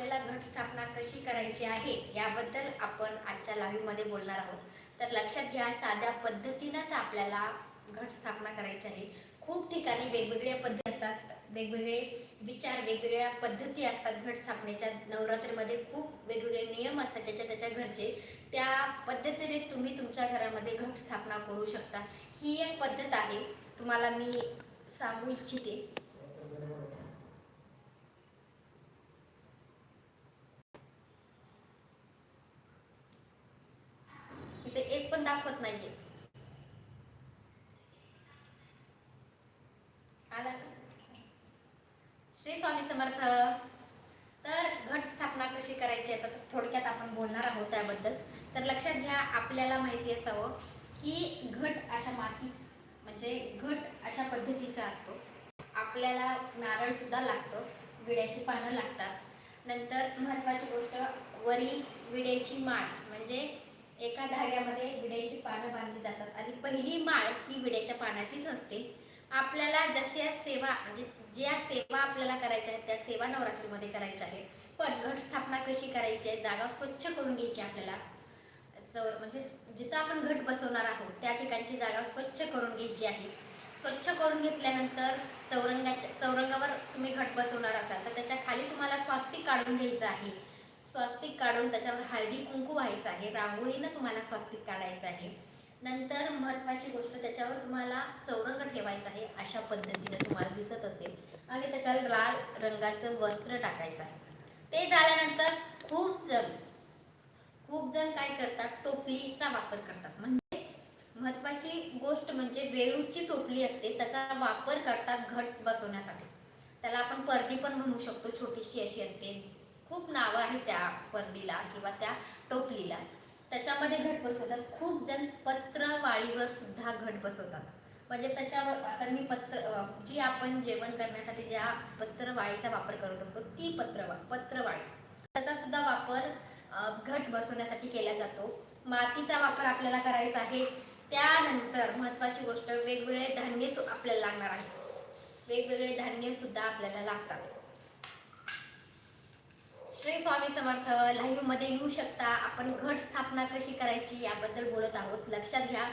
आपल्याला घट स्थापना कशी करायची आहे याबद्दल आपण आजच्या लाईव्हमध्ये बोलणार आहोत. तर लक्षात घ्या साध्या पद्धतीनंच आपल्याला घट स्थापना करायची आहे. खूप ठिकाणी वेगवेगळ्या पद्धती असतात वेगवेगळे विचार वेगवेगळ्या पद्धती असतात घट स्थापनेच्या नवरात्रीमध्ये खूप वेगवेगळे नियम असतात ज्याच्या त्याच्या घरचे. त्या पद्धतीने तुम्ही तुमच्या घरामध्ये घट स्थापना करू शकता. ही एक पद्धत आहे. तुम्हाला मी सांगू इच्छिते. इथे एक पण दाखवत नाहीये. आला श्री स्वामी समर्थ तर घट स्थापना कशी करायची आहे? तर थोडक्यात आपण बोलणार आहोत त्याबद्दल. तर लक्षात घ्या आपल्याला माहिती असावं की घट अशा माती म्हणजे घट अशा पद्धतीचा असतो. आपल्याला नारळ सुद्धा लागतो विड्याची पानं लागतात. नंतर महत्त्वाची गोष्ट वरी विड्याची माळ म्हणजे एका धाग्यामध्ये विड्याची पानं बांधली जातात. आणि पहिली माळ ही विड्याच्या पानाचीच असते. आपल्याला जशा सेवा म्हणजे ज्या सेवा आपल्याला करायच्या आहेत त्या सेवा नवरात्रीमध्ये करायच्या आहेत. पण घट स्थापना कशी करायची आहे जागा स्वच्छ करून घ्यायची आपल्याला. चौर म्हणजे जिथं आपण घट बसवणार आहोत त्या ठिकाणची जागा स्वच्छ करून घ्यायची आहे. स्वच्छ करून घेतल्यानंतर चौरंगाच्या चौरंगावर तुम्ही घट बसवणार असाल तर त्याच्याखाली तुम्हाला स्वास्तिक काढून घ्यायचं आहे. स्वास्तिक काढून त्याच्यावर हळदी कुंकू व्हायचं आहे रांगोळीनं तुम्हाला स्वास्तिक काढायचं आहे. नंतर महत्त्वाची गोष्ट त्याच्यावर तुम्हाला चौरंग ठेवायचा आहे अशा पद्धतीने तुम्हाला दिसत असेल. आणि त्याच्यावर लाल रंगाचं वस्त्र टाकायचं आहे. ते झाल्यानंतर खूप जण खूप जण काय करतात? टोपलीचा वापर करतात. म्हणजे महत्त्वाची गोष्ट म्हणजे वेळूची टोपली असते त्याचा वापर करतात घट बसवण्यासाठी. त्याला आपण परडी पण म्हणू शकतो छोटीशी अशी असते. खूप नावं आहेत त्या परलीला किंवा त्या टोपलीला. त्याच्यामध्ये घट बसवतात. खूप जण पत्रवाळीवर सुद्धा घट बसवतात. म्हणजे त्याच्यावर आता मी पत्र जी आपण जेवण करण्यासाठी ज्या पत्रवाळीचा वापर करत असतो ती पत्रवा पत्रवाळी. त्याचा सुद्धा वापर घट बसवण्यासाठी केला जातो. मातीचा वापर आपल्याला करायचा आहे. त्यानंतर महत्त्वाची गोष्ट वेगवेगळे धान्य सु- आपल्याला लागणार आहे. वेगवेगळे धान्य सुद्धा आपल्याला लागतात. श्री स्वामी समर्थ लाईव्हमध्ये येऊ शकता. आपण घट स्थापना कशी करायची याबद्दल बोलत आहोत. लक्षात घ्या.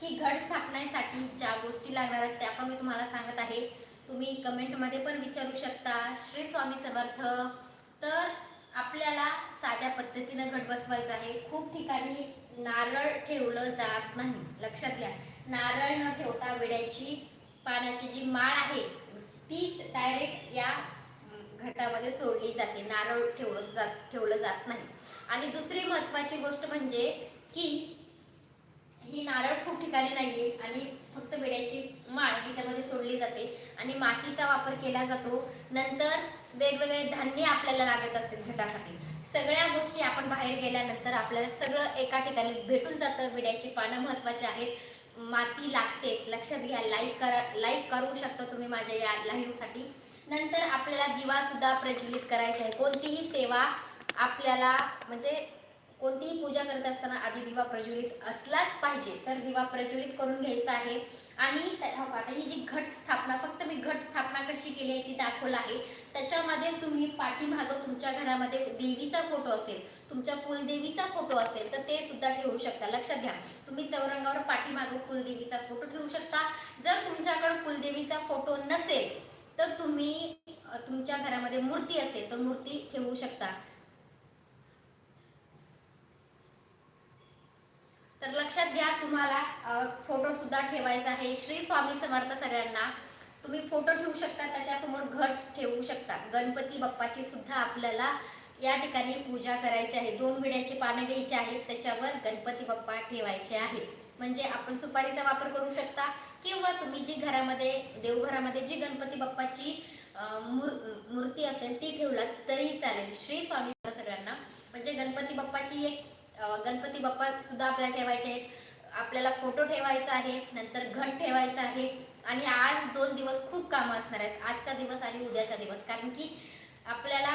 की घट स्थापनेसाठी ज्या गोष्टी लागणार आहेत त्या पण मी तुम्हाला सांगत आहे. तुम्ही कमेंटमध्ये पण विचारू शकता. श्री स्वामी समर्थ तर आपल्याला साध्या पद्धतीनं घट बसवायचं आहे. खूप ठिकाणी नारळ ठेवलं जात नाही. लक्षात घ्या. नारळ न ठेवता विड्याची पाण्याची जी माळ आहे तीच डायरेक्ट या घटामध्ये सोडली जाते नारळ ठेवलं जात ठेवलं जात नाही. आणि दुसरी महत्वाची गोष्ट म्हणजे की ही नारळ खूप ठिकाणी नाहीये आणि फक्त विड्याची माळ ह्याच्यामध्ये सोडली जाते आणि मातीचा वापर केला जातो. नंतर वेगवेगळे धान्य आपल्याला लागत असते घटासाठी. सगळ्या गोष्टी आपण बाहेर गेल्यानंतर आपल्याला सगळं एका ठिकाणी भेटून जातं. विड्याची पानं महत्वाची आहेत. माती लागते लक्षात घ्या लाईक करा लाईक करू शकता तुम्ही माझ्या या लाईव्हसाठी नंतर आपल्याला दिवा सुद्धा प्रज्वलित करायचा आहे. कोणतीही सेवा आपल्याला म्हणजे कोणतीही पूजा करत असताना आधी दिवा प्रज्वलित असलाच पाहिजे तर दिवा प्रज्वलित करून घ्यायचा आहे. आणि हो, आता ही जी घट स्थापना फक्त मी घट स्थापना कशी केली आहे ती दाखवलं आहे. त्याच्यामध्ये तुम्ही पाठीमागं तुमच्या घरामध्ये देवीचा फोटो असेल तुमच्या कुलदेवीचा फोटो असेल तर ते सुद्धा ठेवू शकता. लक्षात घ्या. तुम्ही चौरंगावर पाठीमागं कुलदेवीचा फोटो ठेवू शकता. जर तुमच्याकडे कुलदेवीचा फोटो नसेल तर तुम्ही तुमच्या घरामध्ये मूर्ती असेल तर मूर्ती ठेवू शकता. तर लक्षात घ्या तुम्हाला फोटो सुद्धा ठेवायचा आहे. श्री स्वामी समर्थ सगळ्यांना तुम्ही फोटो ठेवू शकता त्याच्यासमोर घट ठेवू शकता. गणपती बाप्पाची सुद्धा आपल्याला या ठिकाणी पूजा करायची आहे. दोन विड्याची पानं घ्यायची आहेत त्याच्यावर गणपती बाप्पा ठेवायचे आहेत. म्हणजे आपण सुपारीचा वापर करू शकता किंवा तुम्ही जी घरामध्ये देवघरामध्ये जी गणपती बाप्पाची मूर मूर्ती असेल ती ठेवलात तरी चालेल. श्री स्वामी सगळ्यांना. म्हणजे गणपती बाप्पाची एक गणपती बाप्पा सुद्धा आपल्याला ठेवायचे आहेत. आपल्याला फोटो ठेवायचा आहे नंतर घट ठेवायचा आहे. आणि आज दोन दिवस खूप कामं असणार आहेत. आजचा दिवस आणि उद्याचा दिवस. कारण की आपल्याला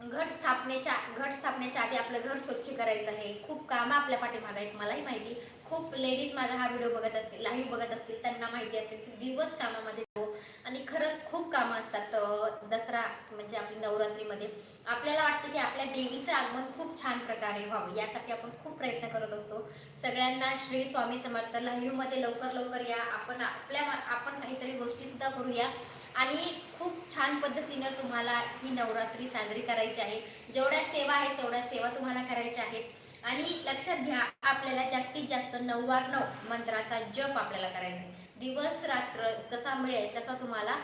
घट स्थापनेच्या घट स्थापनेच्या आधी आपलं घर स्वच्छ करायचं आहे. खूप कामं आपल्या पाठीमागं आहेत मलाही माहिती. खूप लेडीज माझा हा व्हिडिओ बघत असतील लाईव्ह बघत असतील त्यांना माहिती असेल की दिवस कामामध्ये जातो आणि खरंच खूप कामं असतात दसरा म्हणजे आपली नवरात्रीमध्ये. आपल्याला वाटतं की आपल्या देवीचं आगमन खूप छान प्रकारे व्हावं यासाठी आपण खूप प्रयत्न करत असतो. सगळ्यांना श्री स्वामी समर्थ लाईव्हमध्ये लवकर लवकर या आपण आपल्या आपण काहीतरी गोष्टीसुद्धा करूया. आणि खूप छान पद्धतीनं तुम्हाला ही नवरात्री साजरी करायची आहे. जेवढ्या सेवा आहेत तेवढ्या सेवा तुम्हाला करायच्या आहेत. आणि लक्षात घ्या आपल्याला जास्तीत जास्त नव्याण्णव मंत्राचा जप आपल्याला करायचा आहे. दिवस रात्र जसा मिळेल तसा तुम्हाला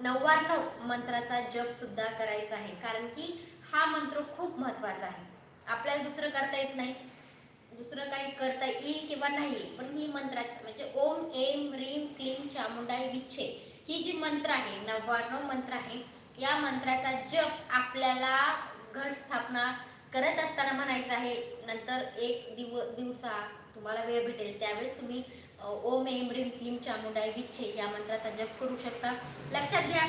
नव्याण्णव मंत्राचा जप सुद्धा करायचा आहे. कारण की हा मंत्र खूप महत्त्वाचा आहे. आपल्याला दुसरं करता येत नाही. दुसरं काही करता येईल किंवा नाही पण ही मंत्रात म्हणजे ओम एम रीम क्लीम चामुंडाई विच्छे ही जी मंत्र आहे नव्याण्णव मंत्र आहे या मंत्राचा जप आपल्याला घट स्थापना करत असताना म्हणायचं आहे. नंतर एक दिव दिवसा तुम्हाला वेळ भेटेल. त्यावेळेस तुम्ही ओम एम रिम क्लीम चामुंडाई विच्छे या मंत्राचा जप करू शकता. लक्षात घ्या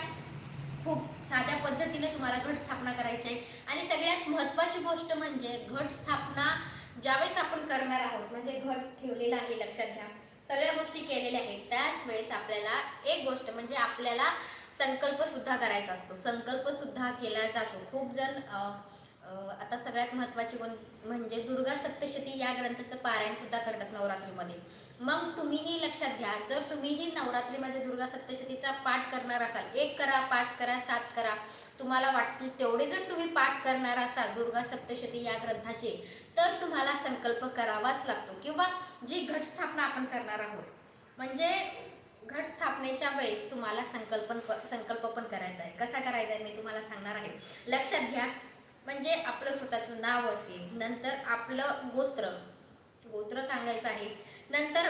खूप साध्या पद्धतीने तुम्हाला घट स्थापना करायची आहे. आणि सगळ्यात महत्त्वाची गोष्ट म्हणजे घट स्थापना ज्यावेळेस आपण करणार आहोत म्हणजे घट ठेवलेला आहे लक्षात घ्या. सगळ्या गोष्टी केलेल्या आहेत. त्याच वेळेस आपल्याला एक गोष्ट म्हणजे आपल्याला संकल्प सुद्धा करायचा असतो. संकल्प सुद्धा केला जातो. खूप जण आता सगळ्यात महत्त्वाची गोष्ट म्हणजे दुर्गा सप्तशती या ग्रंथाचं पारायण सुद्धा करतात नवरात्रीमध्ये. मग तुम्हीही लक्षात घ्या जर तुम्हीही नवरात्रीमध्ये दुर्गा सप्तशतीचा पाठ करणार असाल एक करा पाच करा सात करा तुम्हाला वाटतील तेवढे जर तुम्ही पाठ करणार असाल दुर्गा सप्तशती या ग्रंथाचे तर तुम्हाला संकल्प करावाच लागतो. किंवा जी घटस्थापना आपण करणार आहोत म्हणजे घट स्थापनेच्या वेळेस तुम्हाला संकल्पन संकल्प पण करायचा आहे. कसा करायचा आहे मी तुम्हाला सांगणार आहे. लक्षात घ्या म्हणजे आपलं स्वतःचं नाव असेल नंतर आपलं गोत्र गोत्र सांगायचं आहे. नंतर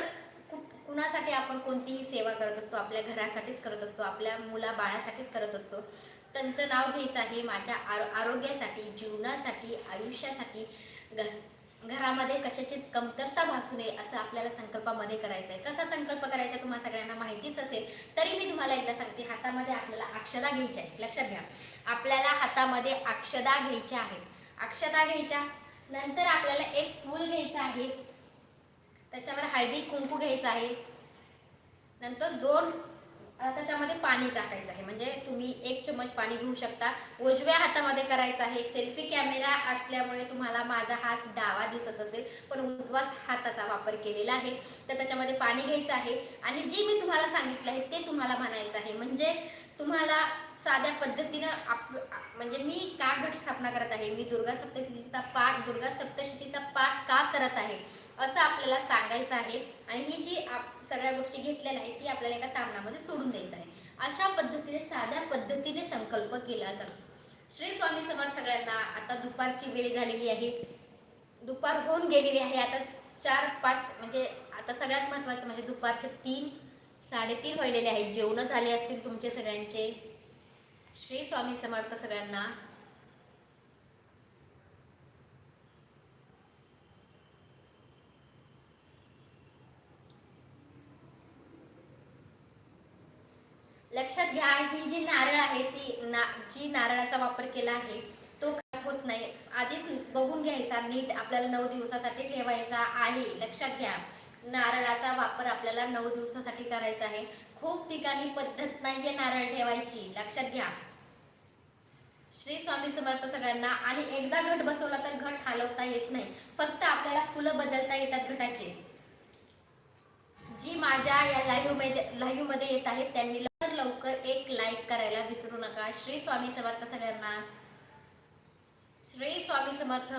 कुणासाठी आपण कोणतीही सेवा करत असतो आपल्या घरासाठीच करत असतो आपल्या मुला बाळासाठीच करत असतो. त्यांचं नाव घ्यायचं आहे माझ्या आरो आरोग्यासाठी जीवनासाठी आयुष्यासाठी. घर घरामध्ये कशाची कमतरता भासू नये असं आपल्याला संकल्पामध्ये करायचं आहे. कसा संकल्प करायचा तुम्हाला सगळ्यांना माहितीच असेल तरी मी तुम्हाला एकदा सांगते हातामध्ये आपल्याला अक्षदा घ्यायच्या आहेत. लक्षात घ्या. आपल्याला हातामध्ये अक्षदा घ्यायच्या आहेत. अक्षदा घ्यायच्या नंतर आपल्याला एक फूल घ्यायचं आहे. त्याच्यावर हळदी कुंकू घ्यायचं आहे. नंतर दोन त्याच्यामध्ये पाणी टाकायचं आहे. म्हणजे तुम्ही एक चमच पाणी घेऊ शकता. उजव्या हातामध्ये करायचं आहे. सेल्फी कॅमेरा असल्यामुळे तुम्हाला माझा हात डावा दिसत असेल पण उजवाच हाताचा वापर केलेला आहे. तर त्याच्यामध्ये पाणी घ्यायचं आहे. आणि जे मी तुम्हाला सांगितलं आहे ते तुम्हाला म्हणायचं आहे. म्हणजे तुम्हाला साध्या पद्धतीनं आप म्हणजे मी का घट स्थापना करत आहे? मी दुर्गा सप्तशतीचा पाठ दुर्गा सप्तशतीचा पाठ का करत आहे? असं आपल्याला सांगायचं आहे. आणि ही जी आप सगळ्या गोष्टी घेतलेल्या आहेत ती आपल्याला एका तामणामध्ये सोडून द्यायचं आहे. अशा पद्धतीने साध्या पद्धतीने संकल्प केला जातो. श्री स्वामी समर्थ सगळ्यांना आता दुपारची वेळ झालेली आहे. दुपार होऊन गेलेली आहे. आता चार पाच म्हणजे आता सगळ्यात महत्त्वाचं म्हणजे दुपारचे तीन साडेतीन व्हायलेले आहेत. जेवणं झाले असतील तुमचे सगळ्यांचे. श्री स्वामी समर्थ सगळ्यांना लक्षात घ्या ही जी नारळ आहे ती ना जी नारळाचा वापर केला आहे तो खराब होत नाही. आधीच बघून घ्यायचा नीट आपल्याला नऊ दिवसासाठी ठेवायचा आहे लक्षात घ्या. नारळाचा वापर आपल्याला नऊ दिवसासाठी करायचा आहे. खूप ठिकाणी पद्धत नाहीये नारळ ठेवायची लक्षात घ्या. श्री स्वामी समर्थ सगळ्यांना आणि एकदा घट बसवला तर घट हलवता येत नाही. फक्त आपल्याला फुलं बदलता येतात घटाचे. जी माझ्या या लाईव्हमध्ये लाईव्हमध्ये येत आहेत त्यांनी लवकर एक लाईक करायला विसरू नका. श्री स्वामी समर्थ सगळ्यांना. श्री स्वामी समर्थ.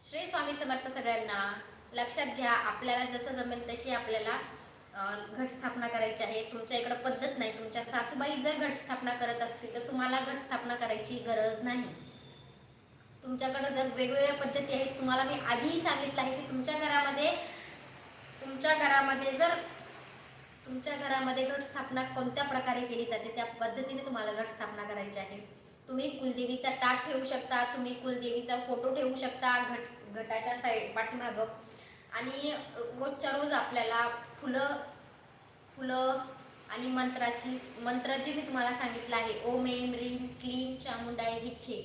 श्री स्वामी समर्थ सगळ्यांना लक्षात घ्या आपल्याला जसं जमेल तशी आपल्याला घटस्थापना घट स्थापना करायची आहे. तुमच्या इकडं पद्धत नाही. तुमच्या सासूबाई जर घट स्थापना करत असतील तर तुम्हाला घट स्थापना करायची गरज नाही. तुमच्याकडं जर वेगवेगळ्या पद्धती आहेत तुम्हाला मी आधीही सांगितलं आहे की तुमच्या घरामध्ये तुमच्या घरामध्ये जर तुमच्या घरामध्ये घट स्थापना कोणत्या प्रकारे केली जाते? त्या पद्धतीने तुम्हाला घट स्थापना करायची आहे. तुम्ही कुलदेवीचा टाक ठेवू शकता तुम्ही कुलदेवीचा फोटो ठेवू शकता घट घटाच्या साईड पाठीमागं. आणि रोजच्या रोज आपल्याला फुलं फुलं आणि मंत्राची मंत्र जी मी तुम्हाला सांगितलं आहे. ओम एम रीम क्लीम चामुंडाय विच्छे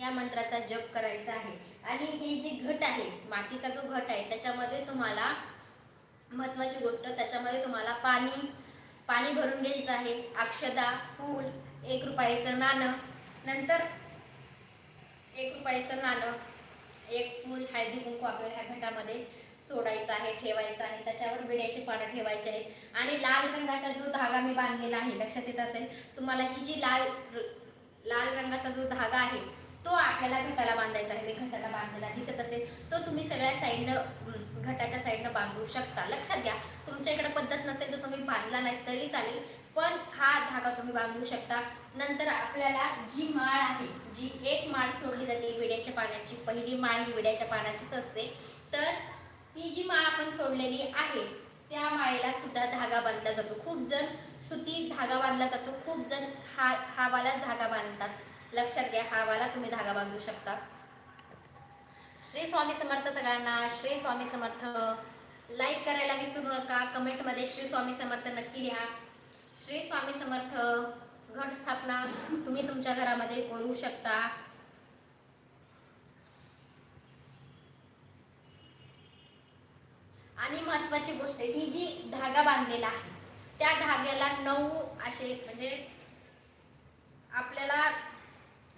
या मंत्राचा जप करायचा आहे. आणि हे जे घट आहे मातीचा जो घट आहे त्याच्यामध्ये तुम्हाला महत्त्वाची गोष्ट. त्याच्यामध्ये तुम्हाला पाणी पाणी भरून घ्यायचं आहे. अक्षदा फूल एक रुपयाचं नाणं. नंतर एक रुपयाचं नाणं. एक फूल हळदी कुंकू आपल्याला ह्या घटामध्ये सोडायचं आहे ठेवायचं आहे. त्याच्यावर विड्याचे पानं ठेवायचे आहेत. आणि लाल रंगाचा जो धागा मी बांधलेला आहे लक्षात येत असेल तुम्हाला ही जी लाल लाल रंगाचा जो धागा आहे तो आपल्याला घटाला बांधायचा आहे. मी घटाला बांधलेला दिसत असेल तो तुम्ही सगळ्या साईडनं घटाच्या साईडनं बांधू शकता. लक्षात घ्या तुमच्या इकडे पद्धत नसेल तर तुम्ही बांधला नाही तरी चालेल पण हा धागा तुम्ही बांधू शकता. नंतर आपल्याला जी माळ आहे जी एक माळ सोडली जाते विड्याच्या पाण्याची पहिली माळ ही विड्याच्या पाण्याचीच असते. तर ती जी माळ आपण सोडलेली आहे त्या माळेला सुद्धा धागा बांधला जातो. खूप जण सुती धागा बांधला जातो. खूप जण हा हा वाला धागा बांधतात. लक्षात घ्या हा वाला तुम्ही धागा बांधू शकता. श्री स्वामी समर्थ सगळ्यांना श्री स्वामी समर्थ. लाईक करायला विसरू नका कमेंटमध्ये श्री स्वामी समर्थ नक्की लिहा. श्री स्वामी समर्थ घट स्थापना तुम्ही तुमच्या घरामध्ये करू शकता. आणि महत्वाची गोष्ट ही जी धागा बांधलेला आहे त्या धाग्याला नऊ असे म्हणजे आपल्याला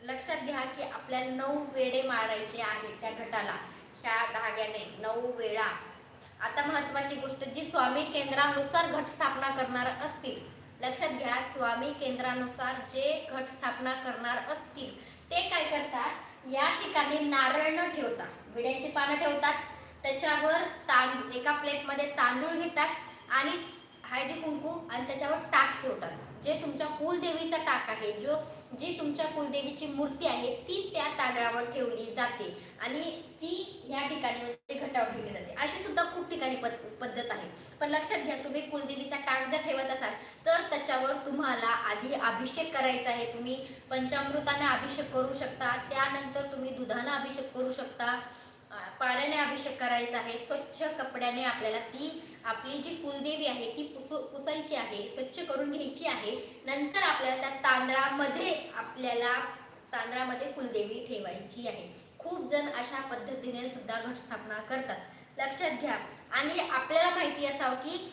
लक्षात घ्या की आपल्याला नऊ वेडे मारायचे आहेत त्या घटाला ह्या धाग्याने नऊ वेळा आता महत्वाची गोष्ट जी स्वामी केंद्रानुसार घट स्थापना करणार असतील लक्षात घ्या स्वामी केंद्रानुसार जे घट स्थापना करणार असतील ते काय करतात? या ठिकाणी नारळ न ठेवता विड्याची पानं ठेवतात. त्याच्यावर तांदूळ एका प्लेटमध्ये तांदूळ घेतात आणि हळदी कुंकू आणि त्याच्यावर टाक ठेवतात. जे तुमच्या कुलदेवीचा टाक आहे जो जी तुमच्या कुलदेवीची मूर्ती आहे ती त्या तांदळावर ठेवली जाते. आणि ती या ठिकाणी म्हणजे घटावर ठेवली जाते. अशी सुद्धा खूप ठिकाणी पद्धत आहे. पण लक्षात घ्या तुम्ही कुलदेवीचा टाक जर ठेवत असाल तर त्याच्यावर तुम्हाला आधी अभिषेक करायचा आहे. तुम्ही पंचामृताने अभिषेक करू शकता त्यानंतर तुम्ही दुधानं अभिषेक करू शकता. पाण्याने अभिषेक करायचा आहे. स्वच्छ कपड्याने आपल्याला ती आपली जी कुलदेवी आहे ती पुसू पुसायची आहे स्वच्छ करून घ्यायची आहे. नंतर आपल्याला त्या तांदळामध्ये आपल्याला तांदळामध्ये कुलदेवी ठेवायची आहे. खूप जण अशा पद्धतीने सुद्धा घट स्थापना करतात. लक्षात घ्या. आणि आपल्याला माहिती असावं की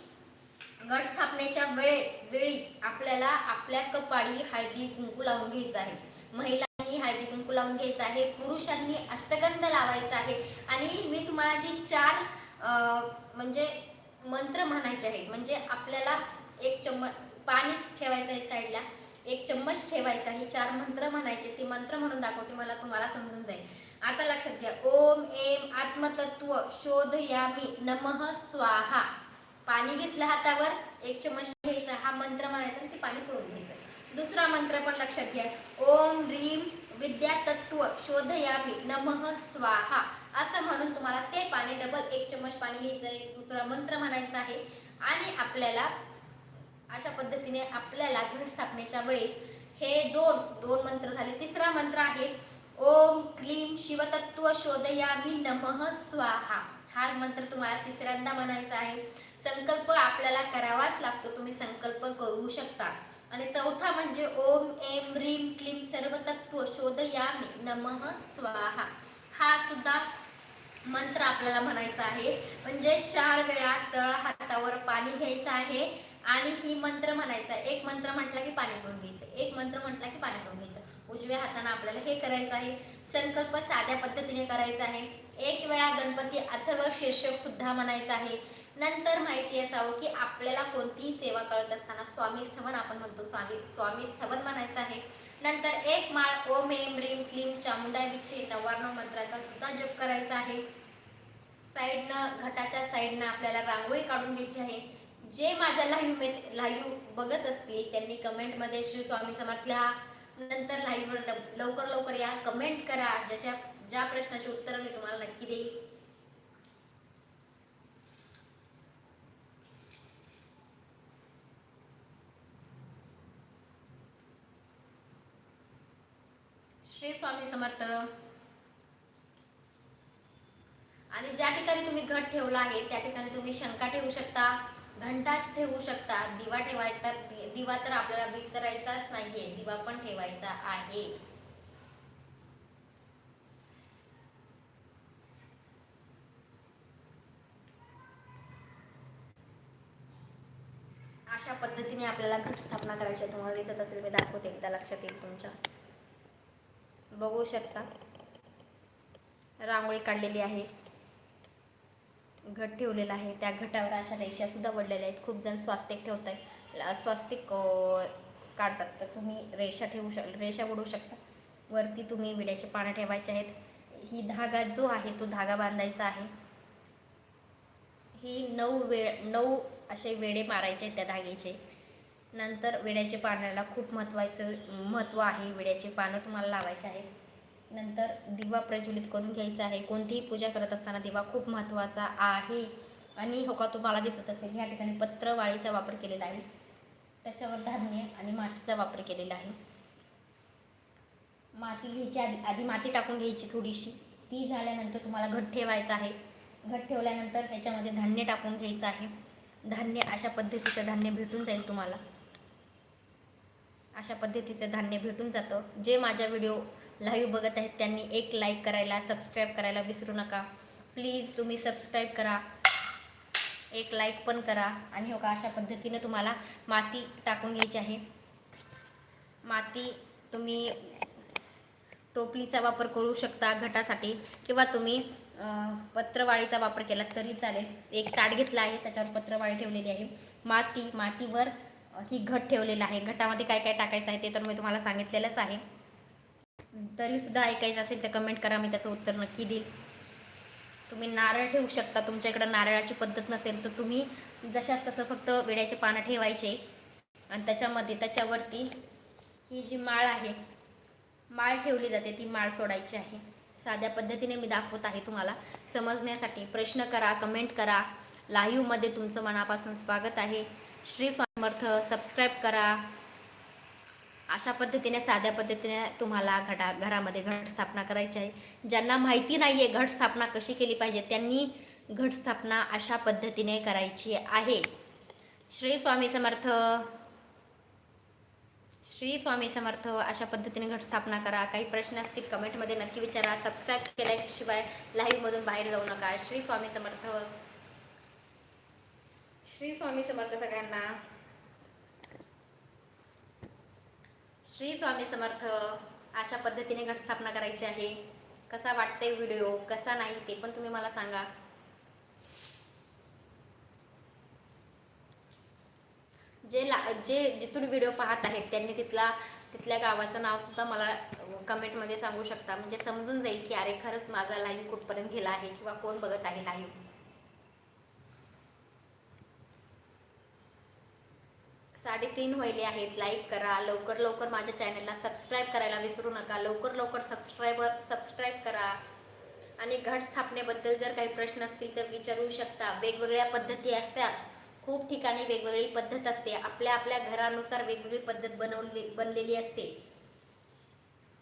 घट स्थापनेच्या वेळे वेळीच आपल्याला आपल्या कपाळी हळदी कुंकू लावून घ्यायचं आहे. महिलांनी हळदी कुंकू लावून घ्यायचं आहे पुरुषांनी अष्टगंध लावायचा आहे. आणि मी तुम्हाला जी चार म्हणजे मंत्र म्हणायचे आहेत म्हणजे आपल्याला एक चम्मच पाणी ठेवायचं आहे साईडला एक चम्मच ठेवायचा आहे चार मंत्र म्हणायचे ते मंत्र म्हणून दाखवते मला तुम्हाला समजून जाईल. आता लक्षात घ्या ओम एम आत्मतत्व शोधयामी नमः स्वाहा. पाणी घेतलं हातावर एक चम्मच घ्यायचा हा मंत्र म्हणायचा आणि ते पाणी पिऊन घ्यायचं. दुसरा मंत्र पण लक्षात घ्या. ओम रीम विद्या तत्व शोधयामी नमः स्वाहा. असं म्हणून तुम्हाला ते पाणी डबल एक चम्मच पाणी घ्यायचं आहे. दुसरा मंत्र म्हणायचा आहे. आणि आपल्याला अशा पद्धतीने आपल्याला घट स्थापनेच्या वेळेस हे दोन दोन मंत्र झाले. तिसरा मंत्र आहे ओम क्लीम शिवतत्व शोधयामी नमः स्वाहा. हा मंत्र तुम्हाला तिसऱ्यांदा म्हणायचा आहे. संकल्प आपल्याला करावाच लागतो. तुम्ही संकल्प करू शकता. आणि चौथा म्हणजे ओम एम रीम क्लीम सर्व तत्व शोधयामी नमः स्वाहा. हा सुद्धा मंत्र आपल्याला म्हणायचा आहे. म्हणजे चार वेळा तळ हातावर पाणी घ्यायचं आहे आणि ही मंत्र म्हणायचा. एक मंत्र म्हटला की पाणी पिऊन घ्यायचं. एक मंत्र म्हटला की पाणी पिऊन घ्यायचं. उजव्या हाताने आपल्याला हे करायचं आहे. संकल्प साध्या पद्धतीने करायचा आहे. एक वेळा गणपती अथर्व शीर्षक सुद्धा म्हणायचं आहे. नंतर माहिती असावं की आपल्याला कोणतीही सेवा कळत असताना स्वामी स्थवन आपण म्हणतो. स्वामी स्वामी स्थवन म्हणायचं आहे. नंतर एक माळ ओम एम रीम क्लीम चामुंडा विचे नव्याण्णव मंत्राचा सुद्धा जप करायचा आहे. साईडनं घटाच्या साईडनं आपल्याला रांगोळी काढून घ्यायची आहे. जे माझ्या लाईव्ह लाईव्ह बघत असतील त्यांनी कमेंटमध्ये श्री स्वामी समर्थ लिहा. नंतर लाईव्हवर लवकर लवकर या. कमेंट करा. ज्याच्या ज्या प्रश्नाचे उत्तरं मी तुम्हाला नक्की देईल श्री स्वामी समर्थ. आणि ज्या ठिकाणी तुम्ही घट ठेवला आहे त्या ठिकाणी तुम्ही शंका ठेवू शकता घंटा ठेवू शकता दिवा ठेवायचा दिवा तर आपल्याला विसरायचाच नाहीये दिवा पण ठेवायचा आहे. अशा पद्धतीने आपल्याला घट स्थापना करायची तुम्हाला दिसत असेल मी दाखवते एकदा लक्षात येईल तुमच्या. बघू शकता. रांगोळी काढलेली आहे. घट ठेवलेला आहे. त्या घटावर अशा रेषासुद्धा वडलेल्या आहेत. खूप जण स्वास्तिक ठेवत आहे स्वास्तिक काढतात. तर तुम्ही रेषा ठेवू शक रेषा ओढू शकता. वरती तुम्ही विड्याचे पानं ठेवायचे आहेत. ही धागा जो आहे तो धागा बांधायचा आहे. ही नऊ वेळ नऊ असे वेडे मारायचे आहेत त्या धाग्याचे नंतर विड्याचे पानाला खूप महत्त्वाचं महत्त्व आहे. विड्याचे पानं तुम्हाला लावायचे आहेत. नंतर दिवा प्रज्वलित करून घ्यायचा आहे. कोणतीही पूजा करत असताना दिवा खूप महत्त्वाचा आहे. आणि हो का तुम्हाला दिसत असेल या ठिकाणी पत्रवाळीचा वापर केलेला आहे. त्याच्यावर धान्य आणि मातीचा वापर केलेला आहे. माती घ्यायची आधी आधी माती टाकून घ्यायची थोडीशी. ती झाल्यानंतर तुम्हाला घट ठेवायचा आहे. घट ठेवल्यानंतर त्याच्यामध्ये धान्य टाकून घ्यायचं आहे. धान्य अशा पद्धतीचं धान्य भेटून जाईल तुम्हाला. अशा पद्धतीचं धान्य भेटून जातं. जे माझ्या व्हिडिओ लाईव्ह बघत आहेत त्यांनी एक लाईक करायला सबस्क्राईब करायला विसरू नका. प्लीज तुम्ही सबस्क्राईब करा. एक लाईक पण करा. आणि हो का अशा पद्धतीनं तुम्हाला माती टाकून घ्यायची आहे. माती तुम्ही टोपलीचा वापर करू शकता घटासाठी किंवा तुम्ही पत्रवाळीचा वापर केला तरी चालेल. एक ताट घेतला आहे त्याच्यावर पत्रवाळी ठेवलेली आहे. माती मातीवर ही घट ठेवलेला आहे. घटामध्ये काय काय टाकायचं आहे ते तर मी तुम्हाला सांगितलेलंच आहे. तरीसुद्धा ऐकायचं असेल तर कमेंट करा मी त्याचं उत्तर नक्की देईल. तुम्ही नारळ ठेवू शकता. तुमच्या इकडं नारळाची पद्धत नसेल तर तुम्ही जशाच तसं फक्त विड्याचे पानं ठेवायचे. आणि त्याच्यामध्ये त्याच्यावरती ही जी माळ आहे माळ ठेवली जाते ती माळ सोडायची आहे. साध्या पद्धतीने मी दाखवत आहे तुम्हाला. समजण्यासाठी प्रश्न करा कमेंट करा. लाईव्हमध्ये तुमचं मनापासून स्वागत आहे. श्री समर्थ सबस्क्राईब करा. अशा पद्धतीने साध्या पद्धतीने तुम्हाला घटा घरामध्ये घट स्थापना करायची आहे. ज्यांना माहिती नाही आहे घट स्थापना कशी केली पाहिजे त्यांनी घट स्थापना अशा पद्धतीने करायची आहे. श्री स्वामी समर्थ. श्री स्वामी समर्थ अशा पद्धतीने घट स्थापना करा. काही प्रश्न असतील कमेंटमध्ये नक्की विचारा. सबस्क्राईब केल्याशिवाय लाईव्हमधून बाहेर जाऊ नका. श्री स्वामी समर्थ. श्री स्वामी समर्थ सगळ्यांना. श्री स्वामी समर्थ अशा पद्धतीने घटस्थापना करायची आहे. कसा वाटते व्हिडिओ कसा नाही ते पण तुम्ही मला सांगा. जे ला जे जिथून व्हिडिओ पाहत आहेत त्यांनी तिथला तिथल्या गावाचं नाव सुद्धा मला कमेंटमध्ये सांगू शकता. म्हणजे समजून जाईल की अरे खरंच माझा लाईव्ह कुठपर्यंत गेला आहे किंवा कोण बघत आहे लाईव्ह साडेतीन व्हायले आहेत. लाईक करा. लवकर लवकर माझ्या चॅनलला सबस्क्राईब करायला विसरू नका. लवकर लवकर सबस्क्राईबर सबस्क्राईब करा. आणि घट स्थापनेबद्दल जर काही प्रश्न असतील तर विचारू शकता. वेगवेगळ्या पद्धती असतात. खूप ठिकाणी वेगवेगळी पद्धत असते. आपल्या आपल्या घरानुसार वेगवेगळी पद्धत बनवली बनलेली असते.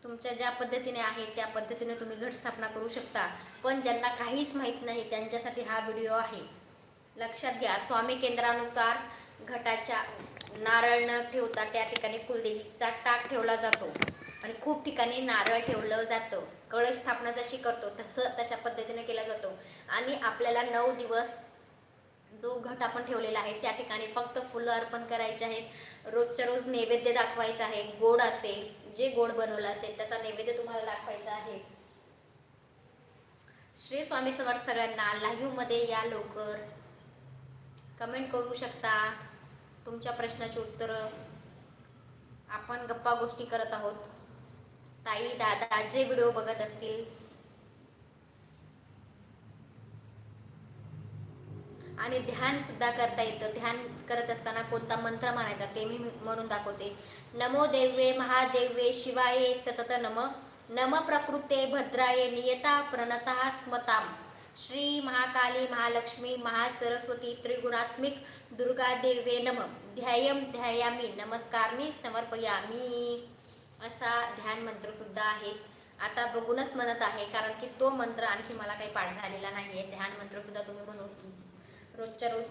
तुमच्या ज्या पद्धतीने आहे त्या पद्धतीने तुम्ही घट स्थापना करू शकता. पण ज्यांना काहीच माहीत नाही त्यांच्यासाठी हा व्हिडिओ आहे. लक्षात घ्या. स्वामी केंद्रानुसार घटाच्या नारळ न ठेवता त्या ठिकाणी कुलदेवीचा टाक ठेवला जातो. आणि खूप ठिकाणी नारळ ठेवलं जातं. कळश स्थापना जशी करतो तसं तशा पद्धतीने केला जातो. आणि आपल्याला नऊ दिवस जो घट आपण ठेवलेला आहे त्या ठिकाणी फक्त फुलं अर्पण करायचे आहेत. रोजच्या रोज नैवेद्य दाखवायचा आहे. गोड असेल जे गोड बनवलं असेल त्याचा नैवेद्य तुम्हाला दाखवायचा आहे. श्री स्वामी समर्थ सगळ्यांना लाईव्हमध्ये या लवकर. कमेंट करू शकता. तुमच्या प्रश्नाची उत्तरं आपण गप्पा गोष्टी करत आहोत. ताई दादा जे व्हिडिओ बघत असतील. आणि ध्यान सुद्धा करता येतं. ध्यान करत असताना कोणता मंत्र म्हणायचा ते मी म्हणून दाखवते. नमो देवे महादेवे शिवाय सतत नम. नम प्रकृते भद्राय नियता प्रणता स्मताम. श्री महाकाली महालक्ष्मी महासरस्वती त्रिगुणात्मिक दुर्गा देवे नम. ध्यायम ध्यायामी नमस्कारमी समर्पयामी. असा ध्यान मंत्र सुद्धा आहे. आता बघूनच म्हणत आहे कारण की तो मंत्र आणखी मला काही पाठ झालेला नाही आहे ध्यान मंत्र सुद्धा तुम्ही म्हणून रोजच्या रोज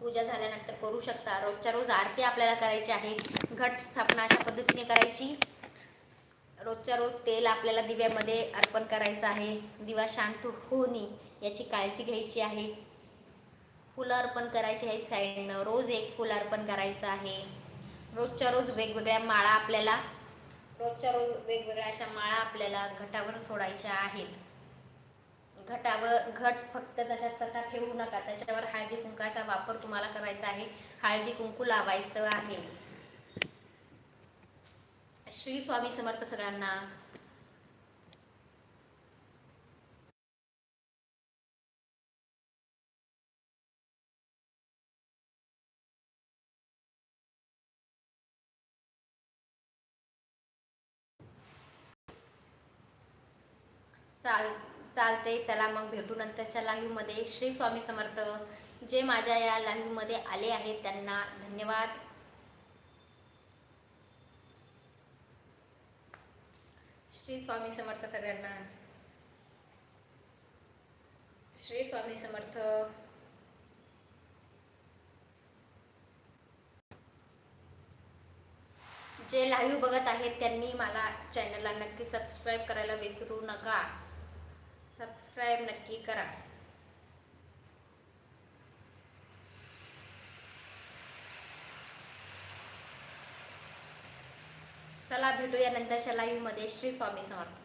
पूजा झाल्यानंतर करू शकता. रोजच्या रोज आरती आपल्याला करायची आहे. घट स्थापना अशा पद्धतीने करायची. रोजच्या रोज तेल आपल्याला दिव्यामध्ये अर्पण करायचं आहे. दिवा शांत होणे याची काळजी घ्यायची आहे. फुलं अर्पण करायची आहेत साईडनं. रोज एक फुल अर्पण करायचं आहे. रोजच्या रोज वेगवेगळ्या माळा आपल्याला रोजच्या रोज वेगवेगळ्या अशा माळा आपल्याला घटावर सोडायच्या आहेत. घटावर घट फक्त तशाच तसा ठेवू नका. त्याच्यावर हळदी कुंकाचा वापर तुम्हाला करायचा आहे. हळदी कुंकू लावायचं आहे. श्री स्वामी समर्थ सगळ्यांना. चालते चला मग भेटू नंतरच्या लाईव्हमध्ये. श्री स्वामी समर्थ. जे माझ्या या लाईव्हमध्ये आले आहेत त्यांना धन्यवाद. श्री स्वामी समर्थ सगळ्यांना. श्री स्वामी समर्थ. जे लाईव्ह बघत आहेत त्यांनी मला चॅनलला नक्की सबस्क्राईब करायला विसरू नका. सबस्क्राईब नक्की करा. चला भेटूया नंतरच्या लाईव्हमध्ये श्री स्वामी समर्थ.